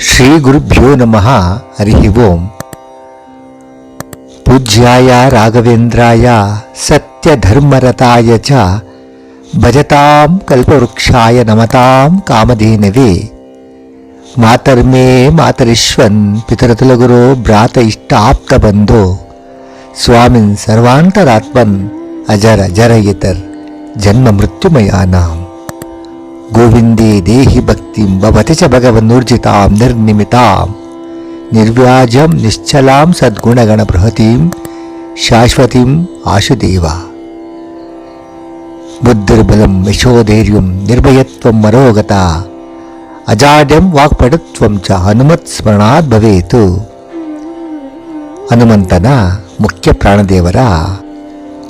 श्री गुरुभ्यो नम। हरि ओं पूज्याय राघवेन्द्राय, सत्यधर्मरताय भजता कलपवृक्षा नमता कामधेनवे। मातर्मे मातरिश्वन पितरतुलगुरो भ्रात इष्टाप्तबंधो स्वामी सर्वांतरात्मन अजर अजर इतर जन्म मृत्युमयाना ಗೋವಿಂದೇ ದೇಹಿ ಭಕ್ತಿಂ ಭವತಿ ಚ ಭಗವನ್ನೂರ್ಜಿತಾಂ ನಿರ್ನಿಮಿತಾಂ. ನಿರ್ವ್ಯಾಜಂ ನಿಶ್ಚಲಾಂ ಸದ್ಗುಣಗಣ ಬೃಹತೀಂ ಶಾಶ್ವತೀಂ ಆಶುದೇವ. ಬುದ್ಧಿರ್ಬಲಂ ಯಶೋಧೈರ್ಯಂ ನಿರ್ಭಯತ್ವಂ ಮರೋಗತ. ಅಜಾಡ್ಯಂ ವಾಕ್ಪಟುತ್ವಂ ಚ ಹನುಮತ್ ಸ್ಮರಣಾತ್ ಭವೇತು. ಹನುಮಂತನ ಮುಖ್ಯ ಪ್ರಾಣದೇವರ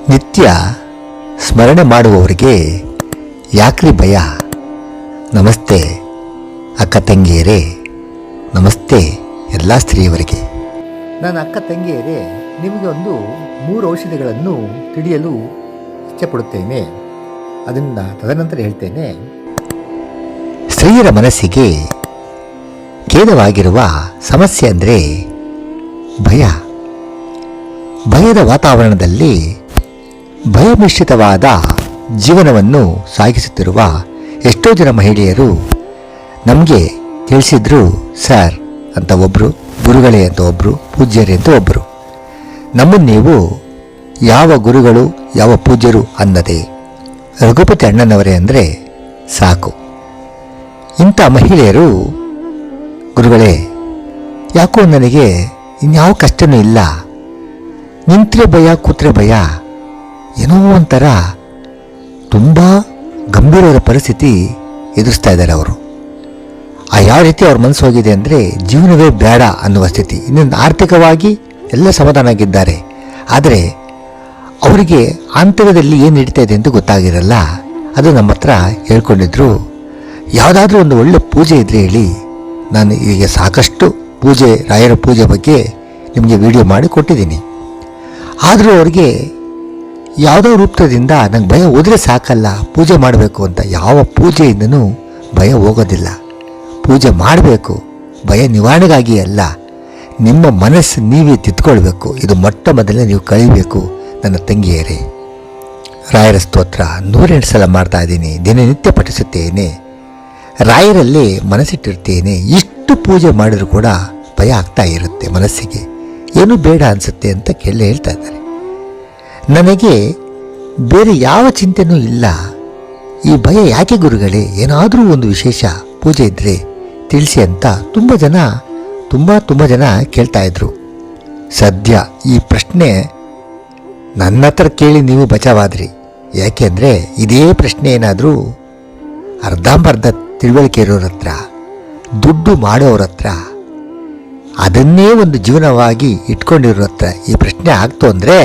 ನಿತ್ಯ ಸ್ಮರಣೆ ಮಾಡುವವರಿಗೆ ಯಾಕ್ರಿ ಭಯ? ನಮಸ್ತೆ ಅಕ್ಕ ತಂಗಿಯರೇ. ನಮಸ್ತೆ ಎಲ್ಲ ಸ್ತ್ರೀಯವರಿಗೆ. ನನ್ನ ಅಕ್ಕ ತಂಗಿಯರೇ ನಿಮಗೆ ಒಂದು ಮೂರು ಔಷಧಿಗಳನ್ನು ತಿಳಿಯಲು ಇಷ್ಟಪಡುತ್ತೇನೆ ಅದನ್ನು ತದನಂತರ ಹೇಳ್ತೇನೆ. ಸ್ತ್ರೀಯರ ಮನಸ್ಸಿಗೆ ಖೇದವಾಗಿರುವ ಸಮಸ್ಯೆ ಅಂದರೆ ಭಯ. ಭಯದ ವಾತಾವರಣದಲ್ಲಿ ಭಯಮಿಶ್ರಿತವಾದ ಜೀವನವನ್ನು ಸಾಗಿಸುತ್ತಿರುವ ಎಷ್ಟೋ ಜನ ಮಹಿಳೆಯರು ನಮಗೆ ತಿಳಿಸಿದ್ರು, ಸರ್, ಅಂತ ಒಬ್ಬರು ಗುರುಗಳೇ ಅಂತ ಒಬ್ಬರು ಪೂಜ್ಯರೇ ಅಂತ ಒಬ್ಬರು ನಮ್ಮನ್ನು ನೀವು ಯಾವ ಗುರುಗಳು, ಯಾವ ಪೂಜ್ಯರು ಅನ್ನದೆ ರಘುಪತಿ ಅಣ್ಣನವರೇ ಅಂದರೆ ಸಾಕು. ಇಂಥ ಮಹಿಳೆಯರು, ಗುರುಗಳೇ, ಯಾಕೋ ನನಗೆ ಇನ್ಯಾವ ಕಷ್ಟನೂ ಇಲ್ಲ. ನಿಂತ್ರೆ ಭಯ, ಕೂತ್ರೆ ಭಯ, ಏನೋ ಒಂಥರ ತುಂಬ ಗಂಭೀರವಾದ ಪರಿಸ್ಥಿತಿ ಎದುರಿಸ್ತಾ ಇದ್ದಾರೆ ಅವರು. ಆ ಯಾವ ರೀತಿ ಅವ್ರ ಮನಸ್ಸು ಹೋಗಿದೆ ಅಂದರೆ ಜೀವನವೇ ಬೇಡ ಅನ್ನುವ ಸ್ಥಿತಿ. ಇನ್ನೊಂದು ಆರ್ಥಿಕವಾಗಿ ಎಲ್ಲ ಸಮಾಧಾನ ಆಗಿದ್ದಾರೆ. ಆದರೆ ಅವರಿಗೆ ಆಂತರ್ಯದಲ್ಲಿ ಏನು ನಡೀತಾ ಇದೆ ಅಂತ ಗೊತ್ತಾಗಿರಲ್ಲ. ಅದು ನಮ್ಮ ಹತ್ರ ಹೇಳ್ಕೊಂಡಿದ್ರು, ಯಾವುದಾದ್ರೂ ಒಂದು ಒಳ್ಳೆ ಪೂಜೆ ಇದ್ರೆ ಹೇಳಿ. ನಾನು ಈಗ ಸಾಕಷ್ಟು ಪೂಜೆ, ರಾಯರ ಪೂಜೆ ಬಗ್ಗೆ ನಿಮಗೆ ವಿಡಿಯೋ ಮಾಡಿ ಕೊಟ್ಟಿದ್ದೀನಿ. ಆದರೂ ಅವ್ರಿಗೆ ಯಾವುದೋ ರೂಪದಿಂದ ನಂಗೆ ಭಯ ಹೋದರೆ ಸಾಕಲ್ಲ, ಪೂಜೆ ಮಾಡಬೇಕು ಅಂತ ಯಾವ ಪೂಜೆಯಿಂದನೂ ಭಯ ಹೋಗೋದಿಲ್ಲ. ಪೂಜೆ ಮಾಡಬೇಕು, ಭಯ ನಿವಾರಣೆಗಾಗಿ ಅಲ್ಲ, ನಿಮ್ಮ ಮನಸ್ಸು ನೀವೇ ತಿದ್ಕೊಳ್ಬೇಕು. ಇದು ಮೊಟ್ಟ ಮೊದಲೇ ನೀವು ಕಳಿಬೇಕು ನನ್ನ ತಂಗಿಯರೇ. ರಾಯರ ಸ್ತೋತ್ರ ನೂರೆಂಟು ಸಲ ಮಾಡ್ತಾ ಇದ್ದೀನಿ, ದಿನನಿತ್ಯ ಪಠಿಸುತ್ತೇನೆ. ರಾಯರಲ್ಲಿ ಮನಸ್ಸಿಟ್ಟಿರ್ತೇನೆ, ಇಷ್ಟು ಪೂಜೆ ಮಾಡಿದರೂ ಕೂಡ ಭಯ ಆಗ್ತಾ ಇರುತ್ತೆ ಮನಸ್ಸಿಗೆ. ಏನು ಬೇಡ ಅನಿಸುತ್ತೆ ಅಂತ ಕೇಳಿ ಹೇಳ್ತಾ ಇದ್ದಾರೆ. ನನಗೆ ಬೇರೆ ಯಾವ ಚಿಂತೆನೂ ಇಲ್ಲ. ಈ ಭಯ ಯಾಕೆ ಗುರುಗಳೇ? ಏನಾದರೂ ಒಂದು ವಿಶೇಷ ಪೂಜೆ ಇದ್ದರೆ ತಿಳಿಸಿ ಅಂತ ತುಂಬ ಜನ, ತುಂಬ ತುಂಬ ಜನ ಕೇಳ್ತಾ ಇದ್ರು. ಸದ್ಯ ಈ ಪ್ರಶ್ನೆ ನನ್ನ ಹತ್ರ ಕೇಳಿ ನೀವು ಬಚಾವಾದ್ರಿ. ಯಾಕೆಂದರೆ ಇದೇ ಪ್ರಶ್ನೆ ಏನಾದರೂ ಅರ್ಧಂಬರ್ಧ ತಿಳುವಳಿಕೆ ಇರೋರ ಹತ್ರ, ದುಡ್ಡು ಮಾಡೋರ ಹತ್ರ, ಅದನ್ನೇ ಒಂದು ಜೀವನವಾಗಿ ಇಟ್ಕೊಂಡಿರೋ ಹತ್ರ ಈ ಪ್ರಶ್ನೆ ಆಗ್ತು ಅಂದರೆ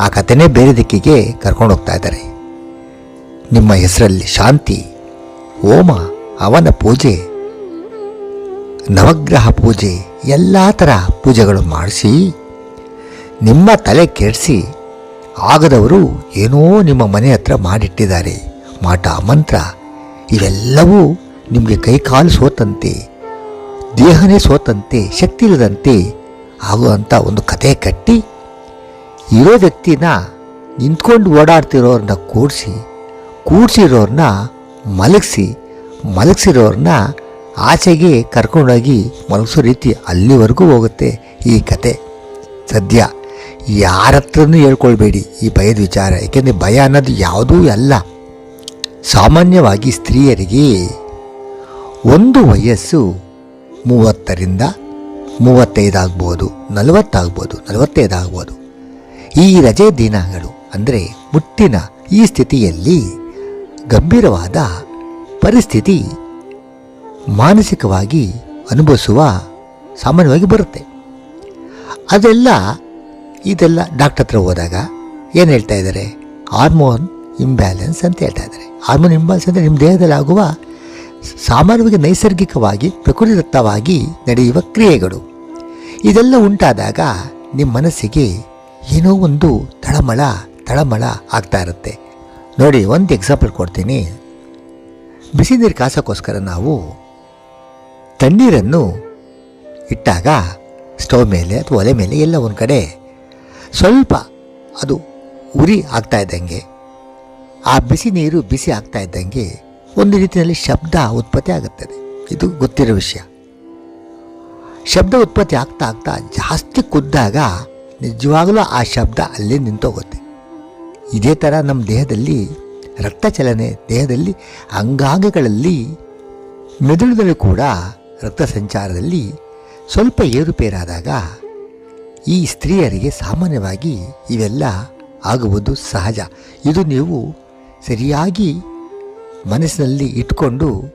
ಆ ಕಥೆನೇ ಬೇರೆ ದಿಕ್ಕಿಗೆ ಕರ್ಕೊಂಡು ಹೋಗ್ತಾ ಇದ್ದಾರೆ. ನಿಮ್ಮ ಹೆಸರಲ್ಲಿ ಶಾಂತಿ, ಹೋಮ, ಅವನ ಪೂಜೆ, ನವಗ್ರಹ ಪೂಜೆ, ಎಲ್ಲ ಥರ ಪೂಜೆಗಳು ಮಾಡಿಸಿ, ನಿಮ್ಮ ತಲೆ ಕೆಡಿಸಿ, ಆಗದವರು ಏನೋ ನಿಮ್ಮ ಮನೆ ಹತ್ರ ಮಾಡಿಟ್ಟಿದ್ದಾರೆ. ಮಾಟ, ಮಂತ್ರ, ಇವೆಲ್ಲವೂ ನಿಮಗೆ ಕೈಕಾಲು ಸೋತಂತೆ, ದೇಹನೇ ಸೋತಂತೆ, ಶಕ್ತಿ ಇಲ್ಲದಂತೆ ಆಗುವಂಥ ಒಂದು ಕತೆ ಕಟ್ಟಿ ಇರೋ ವ್ಯಕ್ತಿನ ನಿಂತ್ಕೊಂಡು ಓಡಾಡ್ತಿರೋರನ್ನ ಕೂಡಿಸಿ ಕೂಡಿಸಿರೋರನ್ನ ಮಲಗಿಸಿ ಮಲಗಿಸಿರೋರನ್ನ ಆಚೆಗೆ ಕರ್ಕೊಂಡೋಗಿ ಮಲಗಿಸೋ ರೀತಿ ಅಲ್ಲಿವರೆಗೂ ಹೋಗುತ್ತೆ ಈ ಕತೆ. ಸದ್ಯ ಯಾರ ಹತ್ರನೂ ಹೇಳ್ಕೊಳ್ಬೇಡಿ ಈ ಭಯದ ವಿಚಾರ ಏಕೆಂದರೆ ಭಯ ಅನ್ನೋದು ಯಾವುದೂ ಅಲ್ಲ. ಸಾಮಾನ್ಯವಾಗಿ ಸ್ತ್ರೀಯರಿಗೆ ಒಂದು ವಯಸ್ಸು ಮೂವತ್ತರಿಂದ ಮೂವತ್ತೈದಾಗ್ಬೋದು, ನಲವತ್ತಾಗ್ಬೋದು, ನಲವತ್ತೈದಾಗ್ಬೋದು. ಈ ರಜೆ ದಿನಗಳು ಅಂದರೆ ಮುಟ್ಟಿನ ಈ ಸ್ಥಿತಿಯಲ್ಲಿ ಗಂಭೀರವಾದ ಪರಿಸ್ಥಿತಿ ಮಾನಸಿಕವಾಗಿ ಅನುಭವಿಸುವ ಸಾಮಾನ್ಯವಾಗಿ ಬರುತ್ತೆ. ಅದೆಲ್ಲ, ಇದೆಲ್ಲ ಡಾಕ್ಟರ್ ಹತ್ರ ಹೋದಾಗ ಏನು ಹೇಳ್ತಾ ಇದ್ದಾರೆ? ಹಾರ್ಮೋನ್ ಇಂಬ್ಯಾಲೆನ್ಸ್ ಅಂತ ಹೇಳ್ತಾ ಇದ್ದಾರೆ. ಹಾರ್ಮೋನ್ ಇಂಬ್ಯಾಲೆನ್ಸ್ ಅಂದರೆ ನಿಮ್ಮ ದೇಹದಲ್ಲಿ ಆಗುವ ಸಾಮಾನ್ಯವಾಗಿ ನೈಸರ್ಗಿಕವಾಗಿ, ಪ್ರಕೃತಿದತ್ತವಾಗಿ ನಡೆಯುವ ಕ್ರಿಯೆಗಳು. ಇದೆಲ್ಲ ಉಂಟಾದಾಗ ನಿಮ್ಮ ಮನಸ್ಸಿಗೆ ಏನೋ ಒಂದು ತಳಮಳ ತಳಮಳ ಆಗ್ತಾ ಇರುತ್ತೆ. ನೋಡಿ, ಒಂದು ಎಕ್ಸಾಂಪಲ್ ಕೊಡ್ತೀನಿ. ಬಿಸಿ ನೀರು ಕಾಸೋಕ್ಕೋಸ್ಕರ ನಾವು ತಣ್ಣೀರನ್ನು ಇಟ್ಟಾಗ ಸ್ಟವ್ ಮೇಲೆ ಅಥವಾ ಒಲೆ ಮೇಲೆ ಎಲ್ಲ ಒಂದು ಕಡೆ ಸ್ವಲ್ಪ ಅದು ಉರಿ ಆಗ್ತಾ ಇದ್ದಂಗೆ, ಆ ಬಿಸಿ ನೀರು ಬಿಸಿ ಆಗ್ತಾ ಇದ್ದಂಗೆ ಒಂದು ರೀತಿಯಲ್ಲಿ ಶಬ್ದ ಉತ್ಪತ್ತಿ ಆಗುತ್ತದೆ. ಇದು ಗೊತ್ತಿರೋ ವಿಷಯ. ಶಬ್ದ ಉತ್ಪತ್ತಿ ಆಗ್ತಾ ಆಗ್ತಾ ಜಾಸ್ತಿ ಕುದ್ದಾಗ ನಿಜವಾಗಲೂ ಆ ಶಬ್ದ ಅಲ್ಲೇ ನಿಂತೋಗುತ್ತೆ. ಇದೇ ಥರ ನಮ್ಮ ದೇಹದಲ್ಲಿ ರಕ್ತ ಚಲನೆ ದೇಹದಲ್ಲಿ, ಅಂಗಾಂಗಗಳಲ್ಲಿ, ಮೆದುಳಿನಲ್ಲಿ ಕೂಡ ರಕ್ತ ಸಂಚಾರದಲ್ಲಿ ಸ್ವಲ್ಪ ಏರುಪೇರಾದಾಗ ಈ ಸ್ತ್ರೀಯರಿಗೆ ಸಾಮಾನ್ಯವಾಗಿ ಇವೆಲ್ಲ ಆಗುವುದು ಸಹಜ. ಇದು ನೀವು ಸರಿಯಾಗಿ ಮನಸ್ಸಿನಲ್ಲಿ ಇಟ್ಕೊಂಡು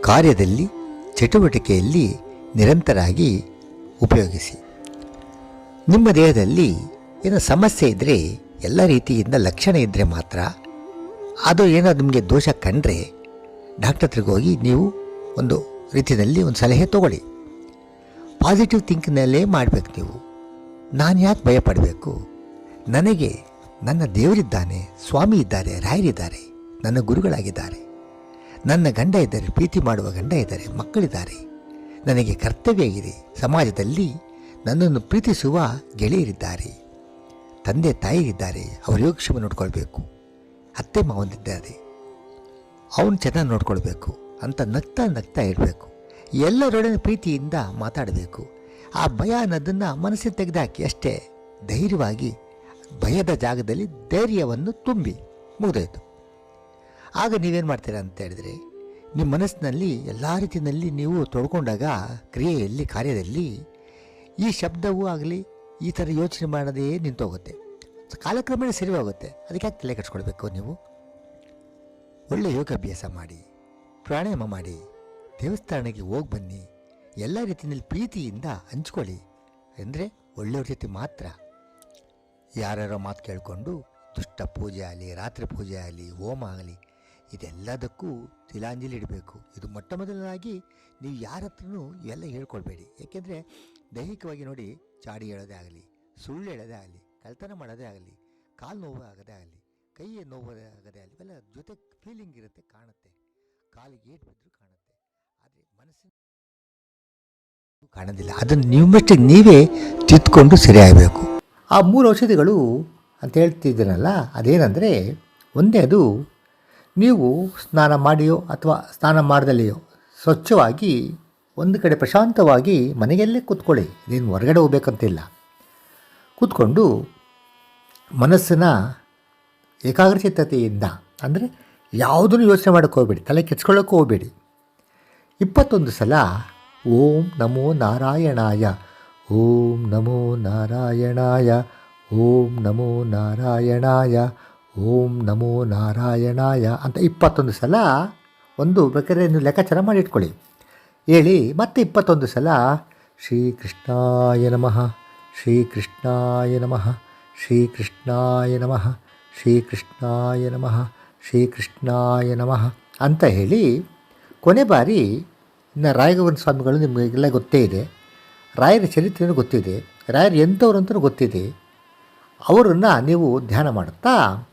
ಕಾರ್ಯದಲ್ಲಿ, ಚಟುವಟಿಕೆಯಲ್ಲಿ ನಿರಂತರಾಗಿ ಉಪಯೋಗಿಸಿ. ನಿಮ್ಮ ದೇಹದಲ್ಲಿ ಏನೋ ಸಮಸ್ಯೆ ಇದ್ದರೆ ಎಲ್ಲ ರೀತಿಯಿಂದ ಲಕ್ಷಣ ಇದ್ದರೆ ಮಾತ್ರ, ಅದು ಏನೋ ನಿಮಗೆ ದೋಷ ಕಂಡ್ರೆ ಡಾಕ್ಟರ್ ಹತ್ರಗೆ ಹೋಗಿ ನೀವು ಒಂದು ರೀತಿಯಲ್ಲಿ ಒಂದು ಸಲಹೆ ತಗೊಳ್ಳಿ. ಪಾಸಿಟಿವ್ ಥಿಂಕ್ನಲ್ಲೇ ಮಾಡಬೇಕು ನೀವು. ನಾನು ಯಾಕೆ ಭಯಪಡಬೇಕು? ನನಗೆ ನನ್ನ ದೇವರಿದ್ದಾನೆ, ಸ್ವಾಮಿ ಇದ್ದಾರೆ ರಾಯರಿದ್ದಾರೆ ನನ್ನ ಗುರುಗಳಾಗಿದ್ದಾರೆ. ನನ್ನ ಗಂಡ ಇದ್ದಾರೆ, ಪ್ರೀತಿ ಮಾಡುವ ಗಂಡ ಇದ್ದಾರೆ, ಮಕ್ಕಳಿದ್ದಾರೆ. ನನಗೆ ಕರ್ತವ್ಯ ಇದೆ, ಸಮಾಜದಲ್ಲಿ ನನ್ನನ್ನು ಪ್ರೀತಿಸುವ ಗೆಳೆಯರಿದ್ದಾರೆ. ತಂದೆ ತಾಯಿರಿದ್ದಾರೆ ಅವರ ಯೋಗಕ್ಷೇಮ ನೋಡ್ಕೊಳ್ಬೇಕು. ಅತ್ತೆ ಮಾವಂದಿದ್ದಾರೆ ಅವನು ಚೆನ್ನಾಗಿ ನೋಡ್ಕೊಳ್ಬೇಕು. ಅಂತ ನಗ್ತಾ ನಗ್ತಾ ಇರಬೇಕು ಎಲ್ಲರೊಡನೆ ಪ್ರೀತಿಯಿಂದ ಮಾತಾಡಬೇಕು. ಆ ಭಯ ಅನ್ನೋದನ್ನು ಮನಸ್ಸಿಗೆ ತೆಗೆದುಹಾಕಿ ಅಷ್ಟೇ ಧೈರ್ಯವಾಗಿ ಭಯದ ಜಾಗದಲ್ಲಿ ಧೈರ್ಯವನ್ನು ತುಂಬಿ ಮುಗಿದೋಯ್ತು. ಆಗ ನೀವೇನು ಮಾಡ್ತೀರಾ ಅಂತ ಹೇಳಿದ್ರೆ ನಿಮ್ಮ ಮನಸ್ಸಿನಲ್ಲಿ ಎಲ್ಲ ರೀತಿಯಲ್ಲಿ ನೀವು ತೊಡ್ಕೊಂಡಾಗ ಕ್ರಿಯೆಯಲ್ಲಿ, ಕಾರ್ಯದಲ್ಲಿ ಈ ಶಬ್ದವೂ ಆಗಲಿ, ಈ ಥರ ಯೋಚನೆ ಮಾಡೋದೇ ನಿಂತೋಗುತ್ತೆ ಕಾಲಕ್ರಮೇಣ ಸರಿ ಹೋಗುತ್ತೆ. ಅದಕ್ಕೆ ಯಾಕೆ ತಲೆ ಕಟ್ಸ್ಕೊಳ್ಬೇಕು ನೀವು? ಒಳ್ಳೆಯ ಯೋಗಾಭ್ಯಾಸ ಮಾಡಿ, ಪ್ರಾಣಾಯಾಮ ಮಾಡಿ, ದೇವಸ್ಥಾನಕ್ಕೆ ಹೋಗಿ ಬನ್ನಿ, ಎಲ್ಲ ರೀತಿಯಲ್ಲಿ ಪ್ರೀತಿಯಿಂದ ಹಂಚ್ಕೊಳ್ಳಿ ಅಂದರೆ ಒಳ್ಳೆಯವ್ರ ಜೊತೆ ಮಾತ್ರ. ಯಾರ್ಯಾರೋ ಮಾತು ಕೇಳಿಕೊಂಡು ದುಷ್ಟ ಪೂಜೆ ಆಗಲಿ, ರಾತ್ರಿ ಪೂಜೆ ಆಗಲಿ, ಹೋಮ ಆಗಲಿ ಇದೆಲ್ಲದಕ್ಕೂ ತಿಲಾಂಜಲಿ ಇಡಬೇಕು. ಇದು ಮೊಟ್ಟ ಮೊದಲನಾಗಿ ನೀವು ಯಾರ ಹತ್ರನೂ ಎಲ್ಲ ಹೇಳ್ಕೊಳ್ಬೇಡಿ. ಏಕೆಂದರೆ ದೈಹಿಕವಾಗಿ ನೋಡಿ ಚಾಡಿ ಹೇಳೋದೇ ಆಗಲಿ, ಸುಳ್ಳು ಹೇಳೋದೇ ಆಗಲಿ, ಕಳ್ತನ ಮಾಡೋದೇ ಆಗಲಿ, ಕಾಲು ನೋವು ಆಗದೇ ಆಗಲಿ, ಕೈ ನೋವು ಆಗದೇ ಆಗಲಿ, ಇವೆಲ್ಲ ಜೊತೆ ಫೀಲಿಂಗ್ ಇರುತ್ತೆ, ಕಾಣುತ್ತೆ. ಕಾಲಿಗೆ ಏಟ್ ಬಿದ್ದರೂ ಕಾಣುತ್ತೆ. ಆದರೆ ಮನಸ್ಸಿನ ಕಾಣೋದಿಲ್ಲ. ಅದನ್ನು ನಿಮ್ಮಷ್ಟಿಗೆ ನೀವೇ ತಿದ್ದುಕೊಂಡು ಸರಿಯಾಗಬೇಕು. ಆ ಮೂರು ಔಷಧಿಗಳು ಅಂತ ಹೇಳ್ತಿದ್ದೀನಲ್ಲ, ಅದೇನೆಂದರೆ ಒಂದೇ ಅದು ನೀವು ಸ್ನಾನ ಮಾಡಿಯೋ ಅಥವಾ ಸ್ನಾನ ಮಾಡದಲ್ಲಿಯೋ ಸ್ವಚ್ಛವಾಗಿ ಒಂದು ಕಡೆ ಪ್ರಶಾಂತವಾಗಿ ಮನೆಯಲ್ಲೇ ಕೂತ್ಕೊಳ್ಳಿ. ನೀನು ಹೊರಗಡೆ ಹೋಗ್ಬೇಕಂತಿಲ್ಲ. ಕೂತ್ಕೊಂಡು ಮನಸ್ಸಿನ ಏಕಾಗ್ರಚಿತತೆಯಿಂದ, ಅಂದರೆ ಯಾವುದನ್ನು ಯೋಚನೆ ಮಾಡೋಕ್ಕೆ ಹೋಗಬೇಡಿ, ತಲೆ ಕೆಚ್ಕೊಳ್ಳೋಕ್ಕೂ ಹೋಗಬೇಡಿ. ಇಪ್ಪತ್ತೊಂದು ಸಲ ಓಂ ನಮೋ ನಾರಾಯಣಾಯ, ಓಂ ನಮೋ ನಾರಾಯಣಾಯ, ಓಂ ನಮೋ ನಾರಾಯಣಾಯ ಓಂ ನಮೋ ನಾರಾಯಣಾಯ ಅಂತ ಇಪ್ಪತ್ತೊಂದು ಸಲ ಒಂದು ಬೇಕಾದ್ರೆ ನೀವು ಲೆಕ್ಕಾಚಾರ ಮಾಡಿ ಇಟ್ಕೊಳ್ಳಿ. ಹೇಳಿ, ಮತ್ತೆ ಇಪ್ಪತ್ತೊಂದು ಸಲ ಶ್ರೀಕೃಷ್ಣಾಯ ನಮಃ ಶ್ರೀಕೃಷ್ಣಾಯ ನಮಃ ಶ್ರೀಕೃಷ್ಣಾಯ ನಮಃ ಶ್ರೀಕೃಷ್ಣಾಯ ನಮಃ ಶ್ರೀಕೃಷ್ಣಾಯ ನಮಃ ಅಂತ ಹೇಳಿ ಕೊನೆ ಬಾರಿ ಇನ್ನು ರಾಯಗವನ ಸ್ವಾಮಿಗಳು ನಿಮಗೆಲ್ಲ ಗೊತ್ತೇ ಇದೆ. ರಾಯರ ಚರಿತ್ರೆಯೂ ಗೊತ್ತಿದೆ ರಾಯರು ಎಂಥವ್ರು ಅಂತಲೂ ಗೊತ್ತಿದೆ ಅವರನ್ನು ನೀವು ಧ್ಯಾನ ಮಾಡುತ್ತಾ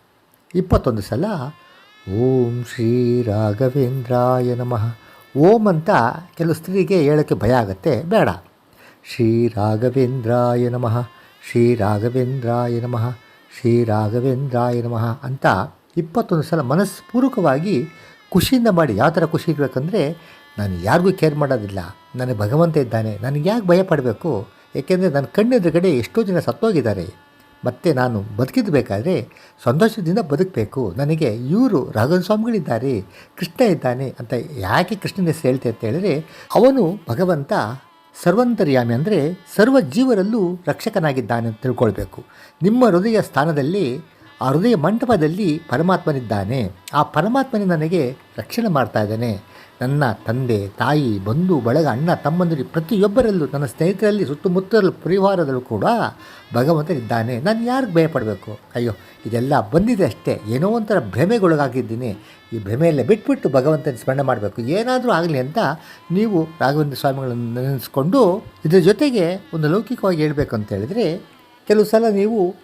ಇಪ್ಪತ್ತೊಂದು ಸಲ, ಓಂ ಶ್ರೀ ರಾಘವೇಂದ್ರಾಯ ನಮಃ. ಓಂ ಅಂತ ಕೆಲವು ಸ್ತ್ರೀಗೆ ಹೇಳೋಕ್ಕೆ ಭಯ ಆಗುತ್ತೆ, ಬೇಡ. ಶ್ರೀ ರಾಘವೇಂದ್ರಾಯ ನಮಃ, ಶ್ರೀ ರಾಘವೇಂದ್ರಾಯ ನಮಃ, ಶ್ರೀ ರಾಘವೇಂದ್ರಾಯ ನಮಃ ಅಂತ ಇಪ್ಪತ್ತೊಂದು ಸಲ ಮನಸ್ಪೂರ್ವಕವಾಗಿ ಖುಷಿಯಿಂದ ಮಾಡಿ, ಯಾವ ಥರ ಖುಷಿ ಇರಬೇಕಂದ್ರೆ, ನಾನು ಯಾರಿಗೂ ಕೇರ್ ಮಾಡೋದಿಲ್ಲ, ನನಗೆ ಭಗವಂತ ಇದ್ದಾನೆ, ನನಗೆ ಯಾಕೆ ಭಯ ಪಡಬೇಕು? ಏಕೆಂದರೆ ನನ್ನ ಕಣ್ಣೆದುರುಗಡೆ ಎಷ್ಟೋ ಜನ ಸತ್ತೋಗಿದ್ದಾರೆ. ಮತ್ತು ನಾನು ಬದುಕಿದ್ದು ಬೇಕಾದರೆ ಸಂತೋಷದಿಂದ ಬದುಕಬೇಕು. ನನಗೆ ಇವರು ರಾಘವ ಸ್ವಾಮಿಗಳಿದ್ದಾರೆ, ಕೃಷ್ಣ ಇದ್ದಾನೆ ಅಂತ ಯಾಕೆ ಕೃಷ್ಣನ ಹೇಳ್ತೆ ಅಂತ ಹೇಳಿದ್ರೆ, ಅವನು ಭಗವಂತ ಸರ್ವಂತರ್ಯಾಮಿ ಅಂದರೆ ಸರ್ವ ಜೀವರಲ್ಲೂ ರಕ್ಷಕನಾಗಿದ್ದಾನೆ ಅಂತ ತಿಳ್ಕೊಳ್ಬೇಕು. ನಿಮ್ಮ ಹೃದಯ ಸ್ಥಾನದಲ್ಲಿ, ಆ ಹೃದಯ ಮಂಟಪದಲ್ಲಿ ಪರಮಾತ್ಮನಿದ್ದಾನೆ. ಆ ಪರಮಾತ್ಮನೇ ನನಗೆ ರಕ್ಷಣೆ ಮಾಡ್ತಾ ಇದ್ದಾನೆ. ನನ್ನ ತಂದೆ, ತಾಯಿ, ಬಂಧು, ಬಳಗ, ಅಣ್ಣ, ತಮ್ಮಂದಿರು ಪ್ರತಿಯೊಬ್ಬರಲ್ಲೂ ನನ್ನ ಸ್ನೇಹಿತರಲ್ಲಿ, ಸುತ್ತಮುತ್ತಲ, ಪರಿವಾರದಲ್ಲೂ ಕೂಡ ಭಗವಂತನಿದ್ದಾನೆ. ನಾನು ಯಾರಿಗೆ ಭಯಪಡಬೇಕು? ಅಯ್ಯೋ, ಇದೆಲ್ಲ ಬಂದಿದೆ ಅಷ್ಟೇ. ಏನೋ ಒಂಥರ ಭ್ರಮೆಗೊಳಗಾಗಿದ್ದೀನಿ. ಈ ಭ್ರಮೆಯಲ್ಲೇ ಬಿಟ್ಬಿಟ್ಟು ಭಗವಂತನ ಸ್ಮರಣೆ ಮಾಡಬೇಕು. ಏನಾದರೂ ಆಗಲಿ ಅಂತ ನೀವು ರಾಘವೇಂದ್ರ ಸ್ವಾಮಿಗಳನ್ನು ನೆನೆಸ್ಕೊಂಡು ಇದರ ಜೊತೆಗೆ ಒಂದು ಲೌಕಿಕವಾಗಿ ಹೇಳಬೇಕು ಅಂತ ಹೇಳಿದರೆ, ಕೆಲವು ಸಲ ನೀವು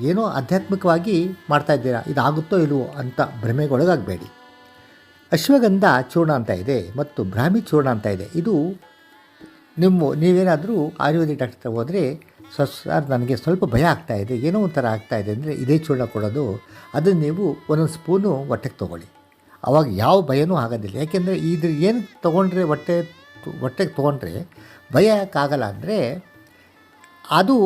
ಏನೋ ಆಧ್ಯಾತ್ಮಿಕವಾಗಿ ಮಾಡ್ತಾ ಇದ್ದೀರಾ. ಇದಾಗುತ್ತೋ ಇಲ್ವೋ ಅಂತ ಭ್ರಮೆಗೊಳಗಾಗಬೇಡಿ. ಅಶ್ವಗಂಧ ಚೂರ್ಣ ಅಂತ ಇದೆ ಮತ್ತು ಬ್ರಾಹ್ಮಿ ಚೂರ್ಣ ಅಂತ ಇದೆ. ಇದು ನಿಮ್ಮ, ನೀವೇನಾದರೂ ಆಯುರ್ವೇದಿಕ್ ಡಾಕ್ಟರ್ ಹೋದರೆ ಸರ್ ನನಗೆ ಸ್ವಲ್ಪ ಭಯ ಆಗ್ತಾ ಇದೆ. ಏನೋ ಒಂಥರ ಆಗ್ತಾ ಇದೆ ಅಂದರೆ ಇದೇ ಚೂರ್ಣ ಕೊಡೋದು. ಅದನ್ನು ನೀವು ಒಂದೊಂದು ಸ್ಪೂನು ಹೊಟ್ಟೆಗೆ ತೊಗೊಳ್ಳಿ. ಆವಾಗ ಯಾವ ಭಯನೂ ಆಗೋದಿಲ್ಲ. ಯಾಕೆಂದರೆ ಇದ್ರ ಏನು ತೊಗೊಂಡ್ರೆ ಹೊಟ್ಟೆ, ಹೊಟ್ಟೆಗೆ ತೊಗೊಂಡ್ರೆ ಭಯ ಯಾಕಾಗಲ್ಲ ಅಂದರೆ ಅದು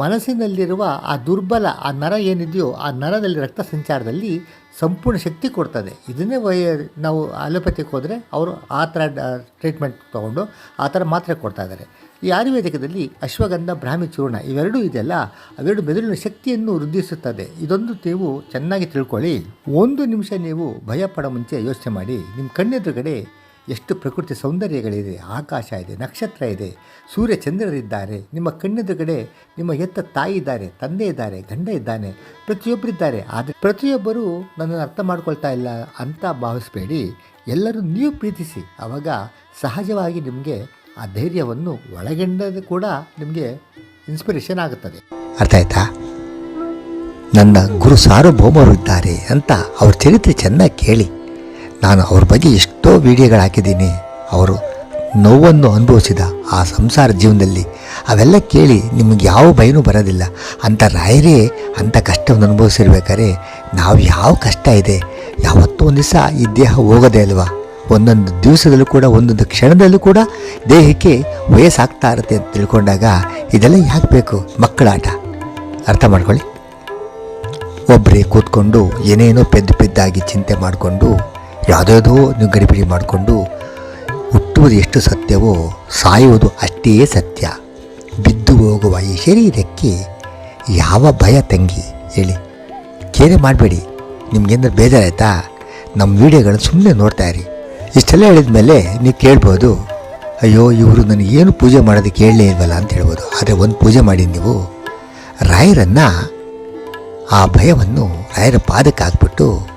ಮನಸ್ಸಿನಲ್ಲಿರುವ ಆ ದುರ್ಬಲ, ಆ ನರ ಏನಿದೆಯೋ ಆ ನರದಲ್ಲಿ ರಕ್ತ ಸಂಚಾರದಲ್ಲಿ ಸಂಪೂರ್ಣ ಶಕ್ತಿ ಕೊಡ್ತದೆ. ಇದನ್ನೇ ವೈ, ನಾವು ಅಲೋಪತಿಗೆ ಹೋದರೆ ಅವರು ಆ ಥರ ಟ್ರೀಟ್ಮೆಂಟ್ ತೊಗೊಂಡು ಆ ಥರ ಮಾತ್ರೆ ಕೊಡ್ತಾ ಇದ್ದಾರೆ. ಈ ಆಯುರ್ವೇದಿಕದಲ್ಲಿ ಅಶ್ವಗಂಧ, ಬ್ರಾಹ್ಮಿ, ಚೂರ್ಣ ಇವೆರಡೂ ಇದೆಯಲ್ಲ, ಅವೆರಡು ಮೆದುಳಿನ ಶಕ್ತಿಯನ್ನು ವೃದ್ಧಿಸುತ್ತದೆ. ಇದೊಂದು ನೀವು ಚೆನ್ನಾಗಿ ತಿಳ್ಕೊಳ್ಳಿ. ಒಂದು ನಿಮಿಷ ನೀವು ಭಯ ಪಡೋ ಮುಂಚೆ ಯೋಚನೆ ಮಾಡಿ. ನಿಮ್ಮ ಕಣ್ಣೆದುರುಗಡೆ ಎಷ್ಟು ಪ್ರಕೃತಿ ಸೌಂದರ್ಯಗಳಿದೆ, ಆಕಾಶ ಇದೆ, ನಕ್ಷತ್ರ ಇದೆ, ಸೂರ್ಯ ಚಂದ್ರರಿದ್ದಾರೆ, ನಿಮ್ಮ ಕಣ್ಣೆದುರುಗಡೆ ನಿಮ್ಮ ಎತ್ತ ತಾಯಿ ಇದ್ದಾರೆ, ತಂದೆ ಇದ್ದಾರೆ, ಗಂಡ ಇದ್ದಾನೆ ಪ್ರತಿಯೊಬ್ಬರಿದ್ದಾರೆ ಆದರೆ ಪ್ರತಿಯೊಬ್ಬರೂ ನನ್ನನ್ನು ಅರ್ಥ ಮಾಡ್ಕೊಳ್ತಾ ಇಲ್ಲ ಅಂತ ಭಾವಿಸಬೇಡಿ. ಎಲ್ಲರೂ ನೀವು ಪ್ರೀತಿಸಿ. ಆವಾಗ ಸಹಜವಾಗಿ ನಿಮಗೆ ಆ ಧೈರ್ಯವನ್ನು ಒಳಗೊಂಡದು ಕೂಡ ನಿಮಗೆ ಇನ್ಸ್ಪಿರೇಷನ್ ಆಗುತ್ತದೆ. ಅರ್ಥ ಆಯ್ತಾ? ನನ್ನ ಗುರು ಸಾರ್ವಭೌಮರು ಇದ್ದಾರೆ ಅಂತ ಅವ್ರ ಚರಿತ್ರೆ ಚೆನ್ನಾಗಿ ಕೇಳಿ. ನಾನು ಅವ್ರ ಬಗ್ಗೆ ಎಷ್ಟೋ ವಿಡಿಯೋಗಳು ಹಾಕಿದ್ದೀನಿ ಅವರು ನೋವನ್ನು ಅನುಭವಿಸಿದ ಆ ಸಂಸಾರ ಜೀವನದಲ್ಲಿ ಅವೆಲ್ಲ ಕೇಳಿ ನಿಮಗೆ ಯಾವ ಭಯನೂ ಬರೋದಿಲ್ಲ. ಅಂಥ ರಾಯರೇ ಅಂಥ ಕಷ್ಟವನ್ನು ಅನುಭವಿಸಿರ್ಬೇಕಾದ್ರೆ ನಾವು ಯಾವ ಕಷ್ಟ ಇದೆ, ಯಾವತ್ತೂ ಒಂದು ದಿವಸ ಈ ದೇಹ ಹೋಗೋದೇ ಅಲ್ವಾ? ಒಂದೊಂದು ದಿವಸದಲ್ಲೂ ಕೂಡ, ಒಂದೊಂದು ಕ್ಷಣದಲ್ಲೂ ಕೂಡ ದೇಹಕ್ಕೆ ವಯಸ್ಸಾಗ್ತಾ ಇರುತ್ತೆ ಅಂತ ತಿಳ್ಕೊಂಡಾಗ ಇದೆಲ್ಲ ಯಾಕೆ ಬೇಕು ಮಕ್ಕಳಾಟ ಅರ್ಥ ಮಾಡ್ಕೊಳ್ಳಿ. ಒಬ್ಬರೇ ಕೂತ್ಕೊಂಡು ಏನೇನೋ ಪೆದ್ದು ಪೆದ್ದಾಗಿ ಚಿಂತೆ ಮಾಡಿಕೊಂಡು ಯಾವುದ್ಯಾವುದೋ ನೀವು ಗಡಿಬಿಡಿ ಮಾಡಿಕೊಂಡು ಹುಟ್ಟುವುದು ಎಷ್ಟು ಸತ್ಯವೋ ಸಾಯುವುದು ಅಷ್ಟೇ ಸತ್ಯ. ಬಿದ್ದು ಹೋಗುವ ಈ ಶರೀರಕ್ಕೆ ಯಾವ ಭಯ ತಂಗಿ? ಹೇಳಿ. ಕೇರೆ ಮಾಡಬೇಡಿ. ನಿಮ್ಗೇನಾದ್ರು ಬೇಜಾರಾಯ್ತಾ? ನಮ್ಮ ವೀಡಿಯೋಗಳನ್ನ ಸುಮ್ಮನೆ ನೋಡ್ತಾ ಇರಿ. ಇಷ್ಟೆಲ್ಲ ಹೇಳಿದ ಮೇಲೆ ನೀವು ಕೇಳ್ಬೋದು, ಅಯ್ಯೋ, ಇವರು ನನಗೆ ಏನು ಪೂಜೆ ಮಾಡೋದಕ್ಕೆ ಕೇಳಲೇ ಇಲ್ವಲ್ಲ? ಅಂತ ಹೇಳ್ಬೋದು. ಆದರೆ ಒಂದು ಪೂಜೆ ಮಾಡಿ ನೀವು, ರಾಯರನ್ನು ಆ ಭಯವನ್ನು ರಾಯರ ಪಾದಕ್ಕೆ ಹಾಕ್ಬಿಟ್ಟು,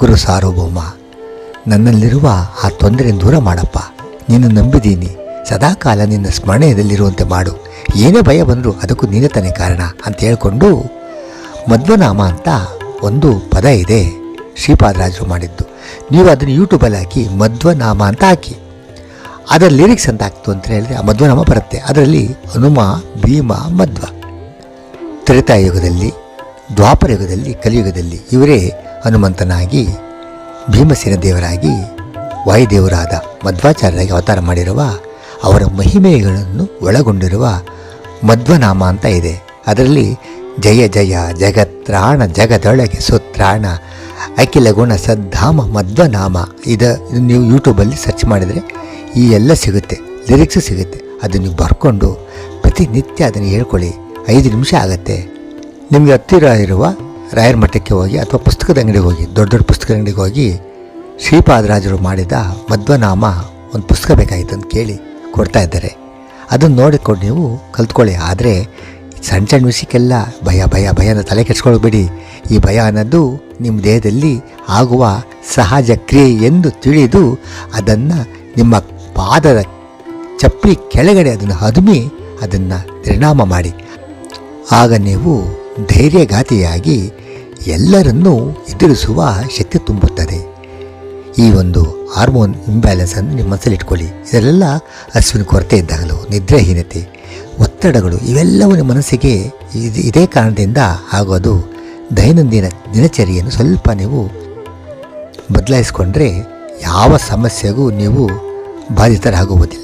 ಗುರು ಸಾರ್ವಭೌಮ ನನ್ನಲ್ಲಿರುವ ಆ ತೊಂದರೆ ದೂರ ಮಾಡಪ್ಪ. ನೀನು ನಂಬಿದ್ದೀನಿ ಸದಾಕಾಲ ನಿನ್ನ ಸ್ಮರಣೆಯದಲ್ಲಿರುವಂತೆ ಮಾಡು. ಏನೇ ಭಯ ಬಂದರೂ ಅದಕ್ಕೂ ನೀನೇ ತಾನೇ ಕಾರಣ ಅಂತ ಹೇಳಿಕೊಂಡು ಮಧ್ವನಾಮ ಅಂತ ಒಂದು ಪದ ಇದೆ ಶ್ರೀಪಾದರಾಜರು ಮಾಡಿದ್ದು. ನೀವು ಅದನ್ನು ಯೂಟ್ಯೂಬಲ್ಲಿ ಹಾಕಿ ಮಧ್ವನಾಮ ಅಂತ ಹಾಕಿ. ಅದರ ಲಿರಿಕ್ಸ್ ಅಂತ ಹಾಕ್ತು ಅಂತ ಹೇಳಿದ್ರೆ ಆ ಮಧ್ವನಾಮ ಬರುತ್ತೆ. ಅದರಲ್ಲಿ ಹನುಮ, ಭೀಮ ಮಧ್ವ ತ್ರೇತಾಯುಗದಲ್ಲಿ ದ್ವಾಪರಯುಗದಲ್ಲಿ ಕಲಿಯುಗದಲ್ಲಿ ಇವರೇ ಹನುಮಂತನಾಗಿ ಭೀಮಸೇನ ದೇವರಾಗಿ ವಾಯುದೇವರಾದ ಮಧ್ವಾಚಾರ್ಯರಾಗಿ ಅವತಾರ ಮಾಡಿರುವ ಅವರ ಮಹಿಮೆಗಳನ್ನು ಒಳಗೊಂಡಿರುವ ಮಧ್ವನಾಮ ಅಂತ ಇದೆ. ಅದರಲ್ಲಿ ಜಯ ಜಯ ಜಗತ್ರಾಣ ಜಗದೊಳಗೆ ಸುತ್ರಾಣ ಅಖಿಲ ಗುಣ ಸದ್ಧಾಮ ಮಧ್ವನಾಮ ಇದ ನೀವು ಯೂಟ್ಯೂಬಲ್ಲಿ ಸರ್ಚ್ ಮಾಡಿದರೆ ಈ ಎಲ್ಲ ಸಿಗುತ್ತೆ, ಲಿರಿಕ್ಸು ಸಿಗುತ್ತೆ. ಅದನ್ನು ನೀವು ಬರ್ಕೊಂಡು ಪ್ರತಿನಿತ್ಯ ಅದನ್ನು ಹೇಳ್ಕೊಳ್ಳಿ. ಐದು ನಿಮಿಷ ಆಗುತ್ತೆ. ನಿಮಗೆ ಹತ್ತಿರ ಇರುವ ರಾಯರ ಮಠಕ್ಕೆ ಹೋಗಿ ಅಥವಾ ಪುಸ್ತಕದ ಅಂಗಡಿಗೆ ಹೋಗಿ, ದೊಡ್ಡ ದೊಡ್ಡ ಪುಸ್ತಕ ಅಂಗಡಿಗೆ ಹೋಗಿ ಶ್ರೀಪಾದರಾಜರು ಮಾಡಿದ ಮಧ್ವನಾಮ ಒಂದು ಪುಸ್ತಕ ಬೇಕಾಗಿತ್ತು ಅಂತ ಕೇಳಿ ಕೊಡ್ತಾ ಇದ್ದಾರೆ. ಅದನ್ನು ನೋಡಿಕೊಂಡು ನೀವು ಕಲ್ತ್ಕೊಳ್ಳಿ. ಆದರೆ ಸಣ್ಣ ಸಣ್ಣ ವಿಷಯಕ್ಕೆಲ್ಲ ಭಯ ಭಯ ಭಯನ ತಲೆ ಕೆಡ್ಸ್ಕೊಳ್ಬೇಡಿ ಈ ಭಯ ಅನ್ನೋದು ನಿಮ್ಮ ದೇಹದಲ್ಲಿ ಆಗುವ ಸಹಜ ಕ್ರಿಯೆ ಎಂದು ತಿಳಿದು ಅದನ್ನು ನಿಮ್ಮ ಪಾದದ ಚಪ್ಪಲಿ ಕೆಳಗಡೆ ಅದನ್ನು ಹದುಮಿ ಅದನ್ನು ಪರಿಣಾಮ ಮಾಡಿ. ಆಗ ನೀವು ಧೈರ್ಯಘಾತಿಯಾಗಿ ಎಲ್ಲರನ್ನೂ ಎದುರಿಸುವ ಶಕ್ತಿ ತುಂಬುತ್ತದೆ. ಈ ಒಂದು ಹಾರ್ಮೋನ್ ಇಂಬ್ಯಾಲೆನ್ಸ್ ಅನ್ನು ನಿಮ್ಮ ಮನಸ್ಸಲ್ಲಿ ಇಟ್ಕೊಳ್ಳಿ. ಇದರಲ್ಲೆಲ್ಲ ಹಸುವಿನ ಕೊರತೆ ಇದ್ದಾಗಲೂ, ನಿದ್ರಾಹೀನತೆ, ಒತ್ತಡಗಳು ಇವೆಲ್ಲವೂ ನಿಮ್ಮ ಮನಸ್ಸಿಗೆ ಇದು, ಇದೇ ಕಾರಣದಿಂದ ಆಗೋದು ದೈನಂದಿನ ದಿನಚರಿಯನ್ನು ಸ್ವಲ್ಪ ನೀವು ಬದಲಾಯಿಸಿಕೊಂಡ್ರೆ ಯಾವ ಸಮಸ್ಯೆಗೂ ನೀವು ಬಾಧಿತರಾಗುವುದಿಲ್ಲ.